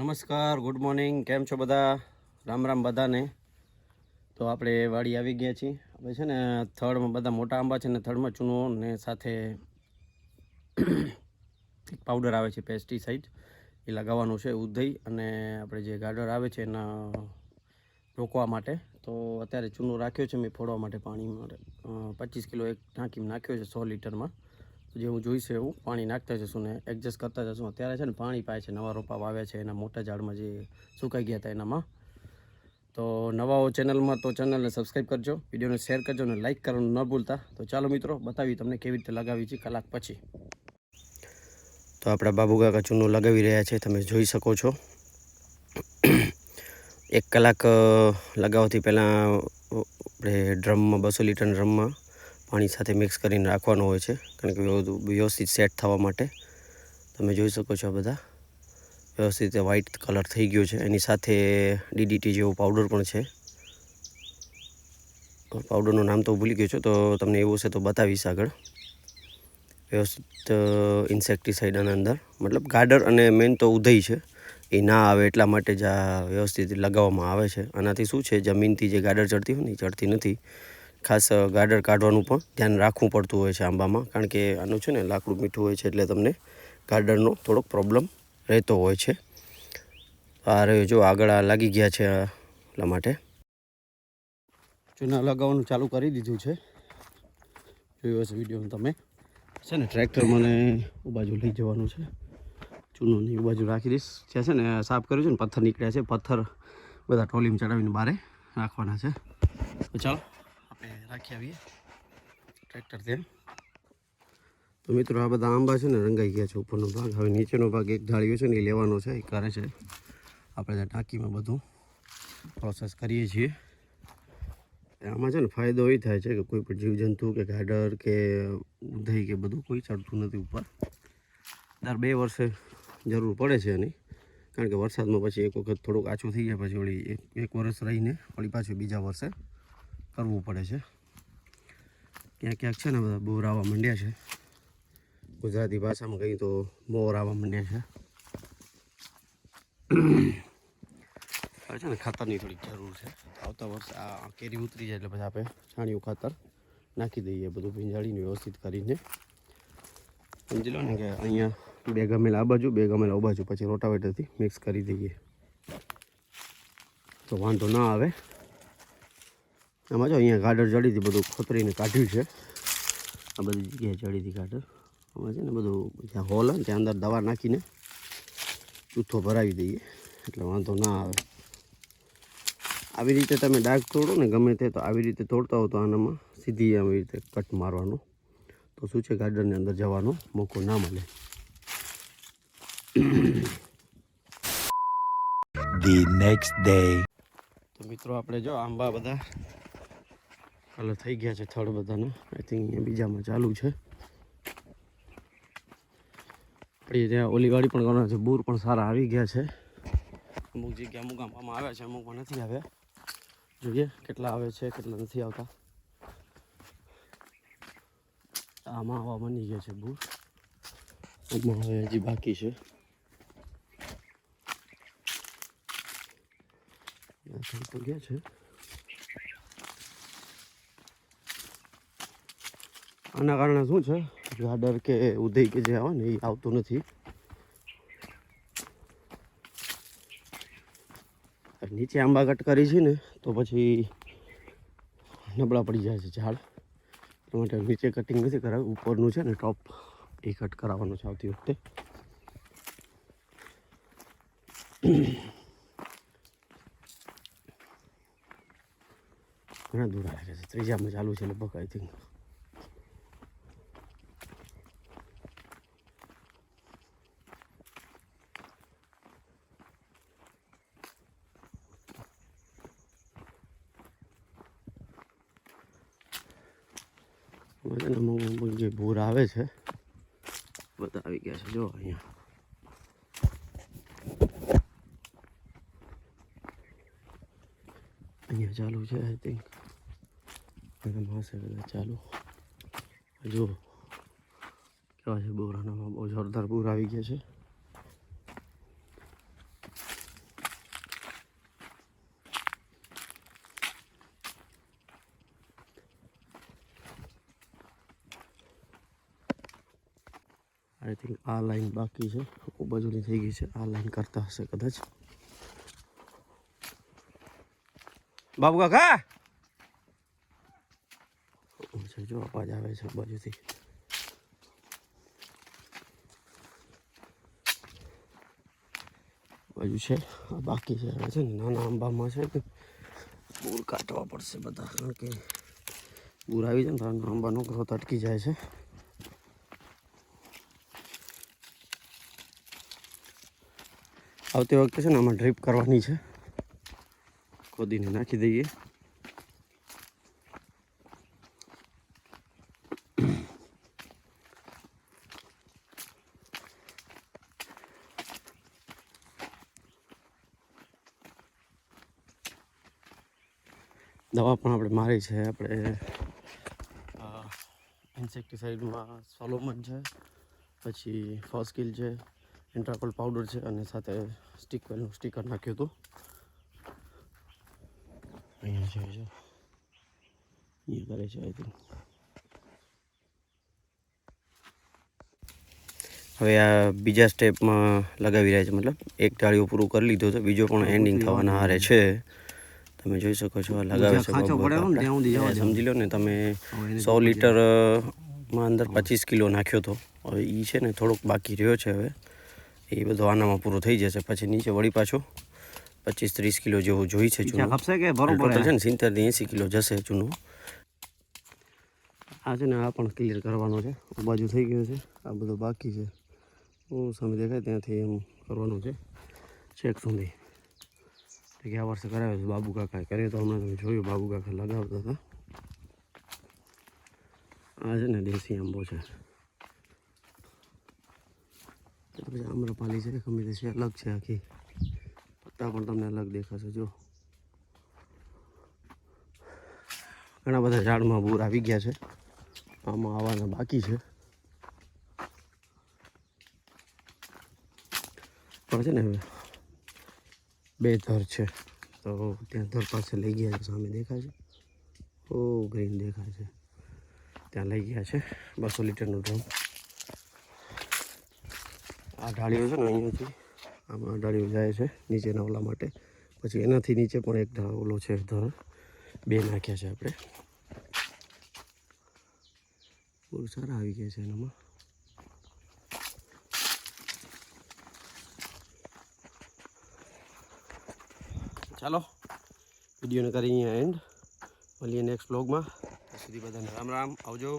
નમસ્કાર good morning કેમ છો બધા? રામ રામ બધાને. તો આપણે વાડી આવી ગયા છીએ. આપણે છે ને, થડમાં બધા મોટા આંબા છે ને, થડમાં ચૂનો ને સાથે એક પાવડર આવે છે પેસ્ટિસાઇડ એ લગાવવાનું છે ઉદય અને આપણે જે ગાડર આવે છે એના રોકવા માટે. તો અત્યારે ચૂનો રાખ્યો છે, મેં ફોડવા માટે પાણી માટે પચીસ કિલો એક ટાંકીમાં નાખ્યો છે, સો લીટરમાં. જેવું જોઈશે એવું, પાણી નાખતા જશું ને એડજસ્ટ કરતા જશું. અત્યારે છે ને પાણી પાય છે, નવા રોપા વાવ્યા છે, એના મોટા ઝાડમાં જે સુકાઈ ગયા હતા એનામાં. તો નવાઓ ચેનલમાં તો ચેનલને સબસ્ક્રાઈબ કરજો, વિડીયોને શેર કરજો અને લાઇક કરવાનું ન ભૂલતા. તો ચાલો મિત્રો, બતાવી તમને કેવી રીતે લગાવી છે કલાક પછી. તો આપણા બાબુકાકા ચૂનો લગાવી રહ્યા છે, તમે જોઈ શકો છો. એક કલાક લગાવવાથી પહેલાં આપણે ડ્રમમાં, બસો લીટર ડ્રમમાં પાણી સાથે મિક્સ કરીને રાખવાનું હોય છે, કારણ કે વ્યવસ્થિત સેટ થવા માટે. તમે જોઈ શકો છો બધા. વ્યવસ્થિત વ્હાઇટ કલર થઈ ગયો છે. એની સાથે ડીડીટી જેવો પાવડર પણ છે. પાવડરનું નામ તો ભૂલી ગયો છું, તો તમને એવું હશે તો બતાવીશ આગળ. વ્યવસ્થિત ઇન્સેક્ટિસાઇડ આના અંદર. મતલબ ગાડર અને મેન તો ઉધઈ છે. એ ના આવે એટલા માટે જ આ વ્યવસ્થિત લગાવવામાં આવે છે. આનાથી શું છે, જમીનથી જે ગાડર ચડતી હોય ને એ ચડતી નથી. ખાસ ગાર્ડર કાઢવાનું પણ ધ્યાન રાખવું પડતું હોય છે આંબામાં. કારણ કે આનું છે ને, લાકડું મીઠું હોય છે એટલે તમને ગાડરનો થોડોક પ્રોબ્લેમ રહેતો હોય છે. આ રહ્યો જો, આગળ લાગી ગયા છે, એટલા માટે. ચૂના લગાવવાનું ચાલુ કરી દીધું છે. જોયું હશે વીડિયો તમે. છે ને ટ્રેક્ટર મને બાજુ લઈ જવાનું છે. ચૂનોની બાજુ રાખી દઈશ. જે છે ને, સાફ કર્યું છે ને, પથ્થર નીકળ્યા છે. પથ્થર બધા ટ્રોલીમાં ચડાવીને બારે રાખવાના છે. ચાલો. આપણે રાખી આવીએ. ટ્રેક્ટર ત્યાં તો મિત્રો આ બધા આંબા છે ને રંગાઈ ગયા છે ઉપરનો ભાગ. હવે નીચેનો ભાગ એક ઢાળ્યો છે ને એ લેવાનો છે, એ કરે છે. આપણે ત્યાં ટાંકીમાં બધું પ્રોસેસ કરીએ છીએ. આમાં છે ને ફાયદો એ થાય છે કે કોઈ પણ જીવજંતુ કે ગાડર કે દહીં કે બધું કોઈ ચડતું નથી ઉપર. દર બે વર્ષે જરૂર પડે છે એની. કારણ કે વરસાદમાં પછી એક વખત થોડુંક આછું થઈ જાય, પછી વળી એક વર્ષ રહીને વળી પાછું બીજા વર્ષે કરવું પડે છે. ક્યાંક ક્યાંક છે ને બધા બોર આવવા માંડ્યા છે. ગુજરાતી ભાષામાં કહીએ તો મોર આવવા માંડ્યા છે. છે ને ખાતરની થોડીક જરૂર છે. આવતા વર્ષે આ કેરી ઉતરી જાય એટલે પછી આપણે છાણિયું ખાતર નાખી દઈએ બધું ભીંજાળીને વ્યવસ્થિત કરીને. સમજી લો ને કે અહીંયા બે ગમેલા આ બાજુ, બે ગમેલા આ બાજુ. પછી રોટાવેટરથી મિક્સ કરી દઈએ. તો વાંધો ના આવે. આમાં જો અહીંયા ગાડર જડીથી બધું ખોતરીને કાઢ્યું છે. આ બધી જગ્યાએ જડીથી ગાડર. આમાં છે ને બધું જ્યાં હોલ હોય ત્યાં અંદર દવા નાખીને જૂથો ભરાવી દઈએ. એટલે વાંધો ના આવે. આવી રીતે તમે ડાઘ તોડો ને ગમે તે તો આવી રીતે તોડતા હો તો આનામાં સીધી આવી રીતે કટ મારવાનો. તો શું છે ગાર્ડનની અંદર જવાનો મોકો ના મળે. The next day. તો મિત્રો આપણે જો આંબા બધા કલર થઈ ગયા છે થડ બધાના. આઈ થિંક અહીંયા બીજામાં ચાલુ છે. આપણી ત્યાં ઓલી વાળી પણ કરવાના છે, બૂર પણ સારા આવી ગયા છે. અમુક જગ્યા અમુક આંબામાં આવ્યા છે અમુકમાં નથી આવ્યા. જોઈએ કેટલા આવે છે, કેટલા નથી આવતા. આમાં આવવા બની ગયા છે બૂર. આમાં હવે હજી બાકી છે. ગયા છે. આના કારણે શું છે? ગાડર કે ઉદય કે જે આવે ને એ આવતું નથી. નીચે આંબા કટ કરી છે ને, તો પછી નબળા પડી જાય છે ઝાડ. માટે નીચે કટિંગ નથી કરાવ્યું ઉપરનું છે ને ટોપ એ કટ કરાવવાનું છે આવતી વખતે. ઘણા દૂર લાગે છે, ત્રીજામાં ચાલુ છે લગભગ આઈ થિંક અમુક અમુક જે ભૂર આવે છે બધા આવી ગયા છે. જો અહીંયા. અહીંયા ચાલુ છે આઈ થિંક માસે બધા ચાલુ. જો કેવા છે બોરાનામાં બહુ જોરદાર બોર આવી ગયા છે. આઈ થિંક આ લાઈન બાકી છે. બાજુની થઈ ગઈ છે. આ લાઈન કરતા હશે કદાચ. બાબુ કાકા! જો, અવાજ આવે છે બાજુથી. બાજુ છે. આ બાકી છે. હવે છે ને નાના આંબામાં છે ને બૂર કાઢવા પડશે બધા. કારણ કે બૂર આવી જાય ને તો આનો આંબાનો ગ્રોથ અટકી જાય છે. આવતી વખતે છે ને આમાં ડ્રીપ કરવાની છે. ખોદીને નાખી દઈએ. દવા પણ આપણે મારી છે, આપણે ઇન્સેક્ટિસાઇડમાં સોલોમન છે, પછી ફોસ્કિલ છે. ઇન્ટ્રાકોલ પાવડર છે અને સાથે સ્ટીક વેલનું સ્ટીકર નાખ્યું હતું. અહીંયા છે જો. અહીંયા કરે છે આઈ થિંક હવે આ બીજા સ્ટેપમાં લગાવી રહ્યા છે મતલબ એક ટાળીઓ પૂરું કરી લીધું છે બીજો પણ એન્ડિંગ થવાના હારે છે. તમે જોઈ શકો છો આ લગાવે છે એ. સમજી લો ને તમે સો લીટરમાં અંદર પચીસ કિલો નાખ્યો હતો હવે એ છે ને થોડોક બાકી રહ્યો છે હવે. એ બધો આનામાં પૂરો થઈ જશે. પછી નીચે વળી પાછો પચીસ ત્રીસ કિલો જેવું જોઈ છે ચૂનો ખપશે કે બરોબર ટોટલ છે? ને સિત્તેરથી એંસી કિલો જશે ચૂનો આ છે ને આ પણ ક્લિયર કરવાનો છે. આ બાજુ થઈ ગયો છે. આ બધો બાકી છે. હું સામે દેખાય ત્યાંથી એમ કરવાનું છે. છેક સુધી. ગયા વર્ષે કરાવ્યો છે બાબુ કાકાએ કર્યો તો હમણાં તમે જોયું બાબુ કાકા લગાવતા હતા. આ છે ને દેશી આંબો છે. પછી આમ્રપાલી છે ને ખમી છે, અલગ છે આખી. પત્તા પણ તમને અલગ દેખાશે જો ઘણા બધા ઝાડમાં બોર આવી ગયા છે. આમાં આવવાના બાકી છે. પણ છે ને બે ધર છે. તો ત્યાં ધર પાસે લઈ ગયા છે, સામે દેખાય છે. ઓ ગ્રીન દેખાય છે. ત્યાં લઈ ગયા છે, બસો લીટરનું ડ્રમ. આ ઢાળીઓ છે ને અહીંયાથી આમાં ઢાળીઓ જાય છે નીચેના ઓલા માટે. પછી એનાથી નીચે પણ એક ઓલો છે ધર બે નાખ્યા છે આપણે. બહુ સારા આવી ગયા છે એનામાં. ચાલો, વિડીયોને કરી અહીંયા એન્ડ મળીએ નેક્સ્ટ બ્લોગમાં સુધી બધાને રામ રામ, આવજો.